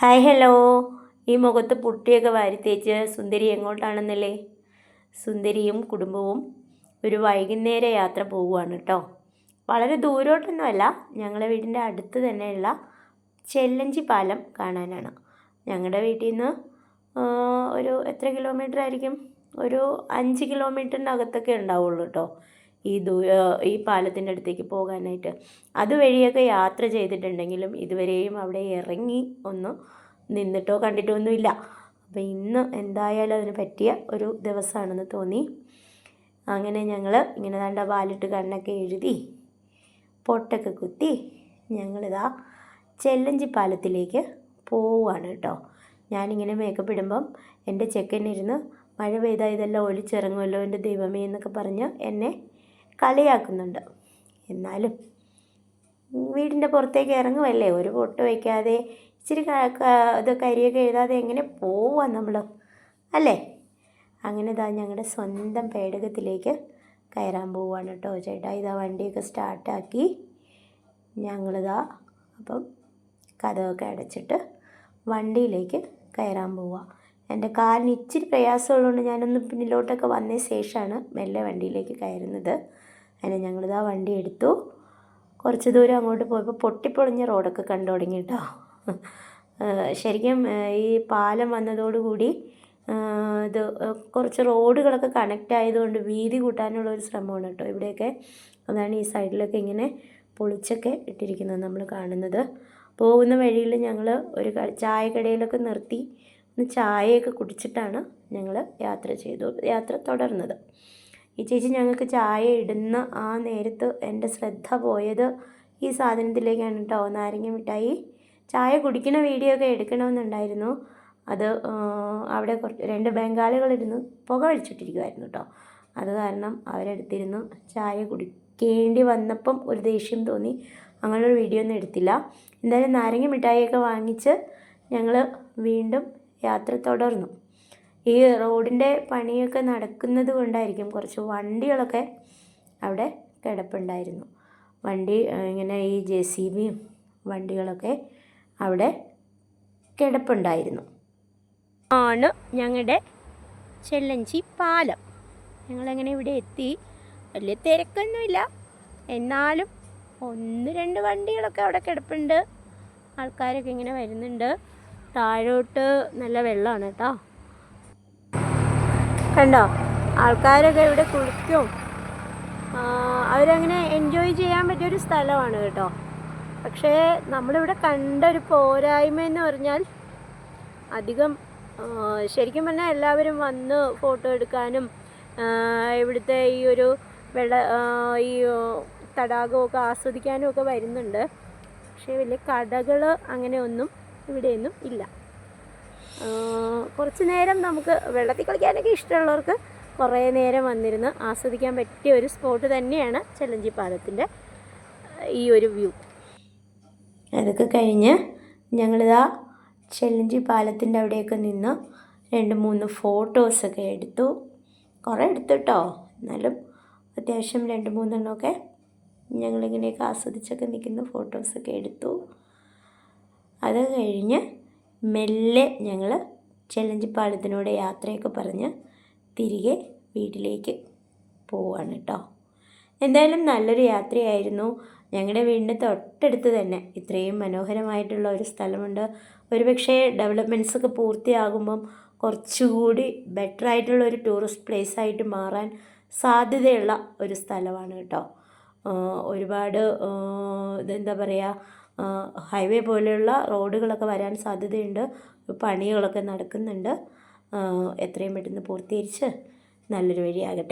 Hi hello. ഈ മുഖത്ത് പുട്ടിയൊക്കെ വാരിത്തേച്ച് സുന്ദരി എങ്ങോട്ടാണെന്നല്ലേ? സുന്ദരിയും കുടുംബവും ഒരു വൈകുന്നേര യാത്ര പോവുകയാണ് കേട്ടോ. വളരെ ദൂരോട്ടൊന്നുമല്ല ഞങ്ങളുടെ വീടിന്റെ അടുത്ത് തന്നെയുള്ള ചെല്ലഞ്ചി പാലം കാണാനാണ്. ഞങ്ങളുടെ വീട്ടിൽ നിന്ന് ഒരു എത്ര കിലോമീറ്റർ ആയിരിക്കും ഒരു അഞ്ച് കിലോമീറ്ററിനകത്തൊക്കെ ഉണ്ടാവുള്ളൂ കേട്ടോ. ഈ ദൂ ഈ പാലത്തിന്റെ അടുത്തേക്ക് പോകാനായിട്ട്. അതുവഴിയൊക്കെ യാത്ര ചെയ്തിട്ടുണ്ടെങ്കിലും ഇതുവരെയും അവിടെ ഇറങ്ങി ഒന്നും നിന്നിട്ടോ കണ്ടിട്ടോ ഒന്നുമില്ല അപ്പോൾ ഇന്ന് എന്തായാലും അതിന് പറ്റിയ ഒരു ദിവസമാണെന്ന് തോന്നി. അങ്ങനെ ഞങ്ങൾ ഇങ്ങനെ നല്ല പാലിട്ട് കണ്ണൊക്കെ എഴുതി പൊട്ടൊക്കെ കുത്തി ഞങ്ങളിതാ ചെല്ലഞ്ചി പാലത്തിലേക്ക് പോവുകയാണ് കേട്ടോ. ഞാനിങ്ങനെ മേക്കപ്പ് ഇടുമ്പം എന്റെ ചെക്കനിരുന്ന് മഴ പെയ്താൽ ഇതെല്ലാം ഒലിച്ചിറങ്ങുമല്ലോ എന്റെ ദൈവമേ എന്നൊക്കെ പറഞ്ഞ് എന്നെ കളിയാക്കുന്നുണ്ട്. എന്നാലും വീടിന്റെ പുറത്തേക്ക് ഇറങ്ങുമല്ലേ ഒരു പൊട്ട് വയ്ക്കാതെ ഇച്ചിരി ഇത് കരിയൊക്കെ എഴുതാതെ എങ്ങനെ പോവാം നമ്മൾ അല്ലേ? അങ്ങനെ ഇതാ ഞങ്ങളുടെ സ്വന്തം പേടകത്തിലേക്ക് കയറാൻ പോവുകയാണ് കേട്ടോ. ചേട്ടാ ഇതാ വണ്ടിയൊക്കെ സ്റ്റാർട്ടാക്കി ഞങ്ങളിതാ അപ്പം കഥയൊക്കെ അടച്ചിട്ട് വണ്ടിയിലേക്ക് കയറാൻ പോവുക എന്റെ കാലിന് ഇച്ചിരി പ്രയാസമുള്ളതുകൊണ്ട് ഞാനൊന്ന് പിന്നിലോട്ടൊക്കെ വന്ന ശേഷമാണ് മെല്ലെ വണ്ടിയിലേക്ക് കയറുന്നത്. അങ്ങനെ ഞങ്ങളിതാ വണ്ടി എടുത്തു. കുറച്ച് ദൂരം അങ്ങോട്ട് പോയപ്പോൾ പൊട്ടിപ്പൊളിഞ്ഞ റോഡൊക്കെ കണ്ടു തുടങ്ങി കേട്ടോ ശരിക്കും ഈ പാലം വന്നതോടുകൂടി ഇത് കുറച്ച് റോഡുകളൊക്കെ കണക്റ്റ് ആയതുകൊണ്ട് വീതി കൂട്ടാനുള്ള ഒരു ശ്രമമാണ് കേട്ടോ ഇവിടെയൊക്കെ അതാണ് ഈ സൈഡിലൊക്കെ ഇങ്ങനെ പൊളിച്ചൊക്കെ ഇട്ടിരിക്കുന്നത് നമ്മൾ കാണുന്നത്. പോകുന്ന വഴിയിൽ ഞങ്ങൾ ഒരു ചായക്കടയിലൊക്കെ നിർത്തി ഒന്ന് ചായയൊക്കെ കുടിച്ചിട്ടാണ് ഞങ്ങൾ യാത്ര ചെയ്തു യാത്ര തുടർന്നത്. ഈ ചേച്ചി ഞങ്ങൾക്ക് ചായ ഇടുന്ന ആ നേരത്ത് എന്റെ ശ്രദ്ധ പോയത് ഈ സാധനത്തിലേക്കാണ് കേട്ടോ നാരങ്ങ മിഠായി ചായ കുടിക്കുന്ന വീഡിയോ ഒക്കെ എടുക്കണമെന്നുണ്ടായിരുന്നു. അത് അവിടെ കുറച്ച് രണ്ട് ബംഗാളികളിരുന്ന് പുക വലിച്ചിട്ടിരിക്കുമായിരുന്നു കേട്ടോ അത് കാരണം അവരെടുത്തിരുന്നു ചായ കുടിക്കേണ്ടി വന്നപ്പം ഒരു ദേഷ്യം തോന്നി. അങ്ങനെയൊരു വീഡിയോ ഒന്നും എടുത്തില്ല. എന്തായാലും നാരങ്ങ മിഠായിയൊക്കെ വാങ്ങിച്ച് ഞങ്ങൾ വീണ്ടും യാത്ര തുടർന്നു. ഈ റോഡിന്റെ പണിയൊക്കെ നടക്കുന്നത് കൊണ്ടായിരിക്കും കുറച്ച് വണ്ടികളൊക്കെ അവിടെ കിടപ്പുണ്ടായിരുന്നു. വണ്ടി ഇങ്ങനെ ഈ ജെ സി ബിയും വണ്ടികളൊക്കെ അവിടെ കിടപ്പുണ്ടായിരുന്നു. ആണ് ഞങ്ങളുടെ ചെല്ലഞ്ചി പാലം. ഞങ്ങളങ്ങനെ ഇവിടെ എത്തി. വലിയ തിരക്കൊന്നുമില്ല. എന്നാലും ഒന്ന് രണ്ട് വണ്ടികളൊക്കെ അവിടെ കിടപ്പുണ്ട്. ആൾക്കാരൊക്കെ ഇങ്ങനെ വരുന്നുണ്ട്. താഴോട്ട് നല്ല വെള്ളമാണ് കേട്ടോ. കണ്ടോ? ആൾക്കാരൊക്കെ ഇവിടെ കുളിക്കും. അവരങ്ങനെ എൻജോയ് ചെയ്യാൻ പറ്റിയൊരു സ്ഥലമാണ് കേട്ടോ. പക്ഷേ നമ്മളിവിടെ കണ്ട ഒരു പോരായ്മ എന്ന് പറഞ്ഞാൽ അധികം ശരിക്കും പറഞ്ഞാൽ എല്ലാവരും വന്ന് ഫോട്ടോ എടുക്കാനും ഇവിടുത്തെ ഈ ഒരു വെള്ള ഈ തടാകമൊക്കെ ആസ്വദിക്കാനും ഒക്കെ വരുന്നുണ്ട്. പക്ഷേ വലിയ കടകൾ അങ്ങനെയൊന്നും ഇവിടെയൊന്നും ഇല്ല. കുറച്ച് നേരം നമുക്ക് വെള്ളത്തിൽ കളിക്കാനൊക്കെ ഇഷ്ടമുള്ളവർക്ക് കുറേ നേരം വന്നിരുന്ന് ആസ്വദിക്കാൻ പറ്റിയ ഒരു സ്പോട്ട് തന്നെയാണ് ചെല്ലഞ്ചി പാലത്തിന്റെ ഈ ഒരു വ്യൂ അതൊക്കെ കഴിഞ്ഞ് ഞങ്ങളിതാ ചെല്ലഞ്ചി പാലത്തിന്റെ അവിടെയൊക്കെ നിന്ന് രണ്ട് മൂന്ന് ഫോട്ടോസൊക്കെ എടുത്തു. കുറേ എടുത്തു കേട്ടോ എന്നാലും അത്യാവശ്യം രണ്ട് മൂന്നെണ്ണമൊക്കെ ഞങ്ങളിങ്ങനെയൊക്കെ ആസ്വദിച്ചൊക്കെ നിൽക്കുന്ന ഫോട്ടോസൊക്കെ എടുത്തു. അത് കഴിഞ്ഞ് മെല്ലെ ഞങ്ങൾ ചെല്ലഞ്ചിപ്പാലത്തിനോട് യാത്രയൊക്കെ പറഞ്ഞ് തിരികെ വീട്ടിലേക്ക് പോവാണ് കേട്ടോ എന്തായാലും നല്ലൊരു യാത്രയായിരുന്നു. ഞങ്ങളുടെ വീടിന്റെ തൊട്ടടുത്ത് തന്നെ. ഇത്രയും മനോഹരമായിട്ടുള്ള ഒരു സ്ഥലമുണ്ട്. ഒരുപക്ഷെ ഡെവലപ്മെന്റ്സ് ഒക്കെ പൂർത്തിയാകുമ്പം കുറച്ചുകൂടി ബെറ്റർ ആയിട്ടുള്ള ഒരു ടൂറിസ്റ്റ് പ്ലേസ് ആയിട്ട് മാറാൻ സാധ്യതയുള്ള ഒരു സ്ഥലമാണ് കേട്ടോ ഒരുപാട് ഇതെന്താ പറയുക ഹൈവേ പോലെയുള്ള റോഡുകളൊക്കെ വരാൻ സാധ്യതയുണ്ട്. പണികളൊക്കെ നടക്കുന്നുണ്ട്. എത്രയും പെട്ടെന്ന് പൂർത്തീകരിച്ച് നല്ലൊരു വഴിയാകട്ടെ